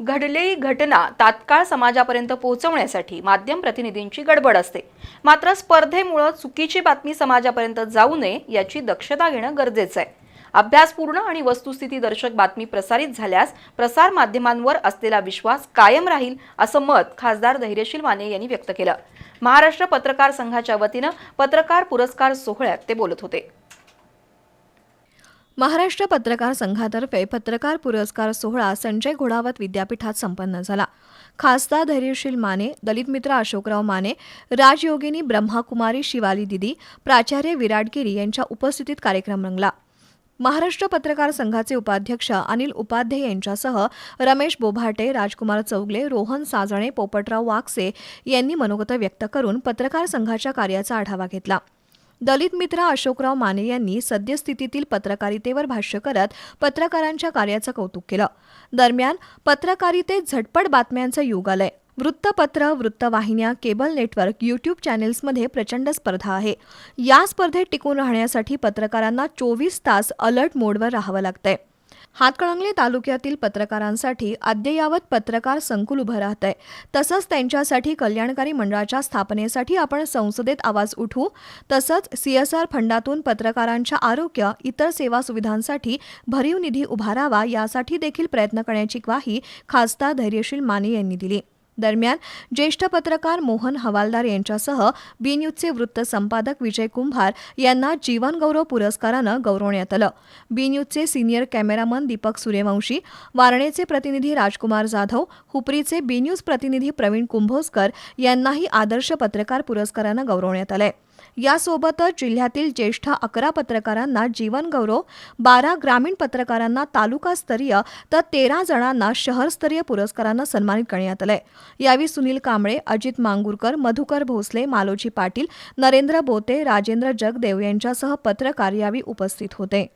घडलेली घटना तात्काळ समाजापर्यंत पोहोचवण्यासाठी माध्यम प्रतिनिधींची गडबड असते. मात्र स्पर्धेमुळं चुकीची बातमी समाजापर्यंत जाऊ नये याची दक्षता घेणं गरजेचं आहे. अभ्यासपूर्ण आणि वस्तुस्थिती दर्शक बातमी प्रसारित झाल्यास प्रसार माध्यमांवर असलेला विश्वास कायम राहील असं मत खासदार धैर्यशील माने यांनी व्यक्त केलं. महाराष्ट्र पत्रकार संघाच्या वतीनं पत्रकार पुरस्कार सोहळ्यात ते बोलत होते. महाराष्ट्र पत्रकार संघातर्फे पत्रकार पुरस्कार सोहळा संजय घोडावत विद्यापीठात संपन्न झाला. खासदार धैर्यशील माने दलित मित्र अशोकराव माने राजयोगिनी ब्रह्माकुमारी शिवाली दिदी प्राचार्य विराटगिरी यांच्या उपस्थितीत कार्यक्रम रंगला. महाराष्ट्र पत्रकार संघाचे उपाध्यक्ष अनिल उपाध्ये यांच्यासह रमेश बोभाटे राजकुमार चौगले रोहन साजणे पोपटराव वाकसे यांनी मनोगत व्यक्त करून पत्रकार संघाच्या कार्याचा आढावा घेतला. दलित मित्र अशोकराव माने यांनी सद्यस्थितीतील पत्रकारितेवर भाष्य करत पत्रकारांच्या कार्याचं कौतुक केलं. दरम्यान पत्रकारितेत झटपट बातम्यांचं युग आलंय. वृत्तपत्र वृत्तवाहिन्या केबल नेटवर्क यूट्यूब चॅनेल्समध्ये प्रचंड स्पर्धा आहे. या स्पर्धेत टिकून राहण्यासाठी पत्रकारांना चोवीस तास अलर्ट मोडवर राहावं लागतंय. हातकणंगले तालुक्यातील पत्रकारांसाठी अद्ययावत पत्रकार संकुल उभं राहत आहे तसंच त्यांच्यासाठी कल्याणकारी मंडळाच्या स्थापनेसाठी आपण संसदेत आवाज उठवू. तसंच सीएसआर फंडातून पत्रकारांच्या आरोग्य इतर सेवा सुविधांसाठी भरीव निधी उभारावा यासाठी देखील प्रयत्न करण्याची ग्वाही खासदार धैर्यशील माने यांनी दिली. दरम्यान ज्येष्ठ पत्रकार मोहन हवालदार यांच्यासह बी न्यूजचे वृत्त संपादक विजय कुंभार यांना जीवनगौरव पुरस्कारानं गौरवण्यात आलं. बी न्यूजचे सिनियर कॅमेरामन दीपक सूर्यवंशी वारणेचे प्रतिनिधी राजकुमार जाधव हुपरीचे बी न्यूज प्रतिनिधी प्रवीण कुंभोजकर यांनाही आदर्श पत्रकार पुरस्कारानं गौरवण्यात आलंय. यासोबतच जिल्ह्यातील ज्येष्ठ अकरा पत्रकारांना जीवनगौरव बारा ग्रामीण पत्रकारांना तालुकास्तरीय तर तेरा जणांना शहरस्तरीय पुरस्कारानं सन्मानित करण्यात आलंय. यावेळी सुनील कांबळे अजित मांगुरकर मधुकर भोसले मालोजी पाटील नरेंद्र बोते राजेंद्र जगदेव यांच्यासह पत्रकार यावेळी उपस्थित होते.